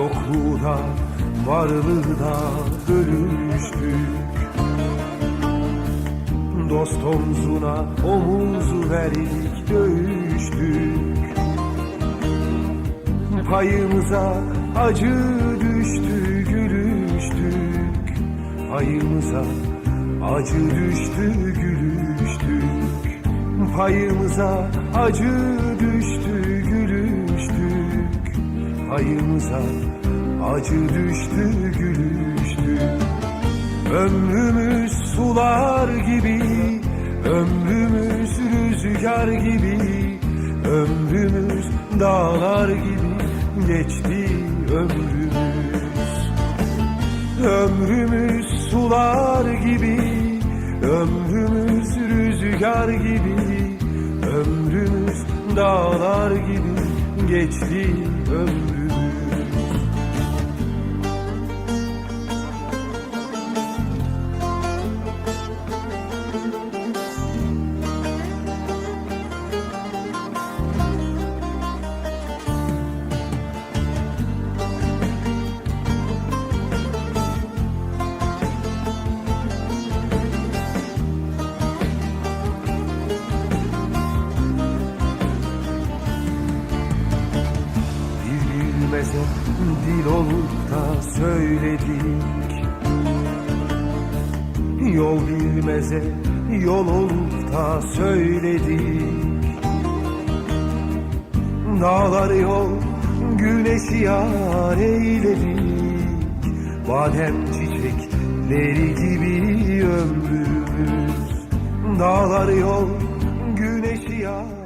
Yokluğuna varlığına bölüştük. Dost omzuna omuz verdik dövüştük. Payımıza acı düştü gülüştük. Payımıza acı düştü gülüştük. Payımıza acı düştü Payımıza acı düştü gülüştük Ömrümüz sular gibi Ömrümüz rüzgar gibi. Ömrümüz dağlar gibi Geçti ömrümüz. Ömrümüz sular gibi Ömrümüz rüzgar gibi. Ömrümüz dağlar gibi Geçti ömrümüz Bilmeze dil olup da söyledik. Yol bilmeze yol olup da söyledik. Dağları yol güneşi yar eyledik. Badem çiçekleri gibi ömrümüz. Dağları yol güneşi yar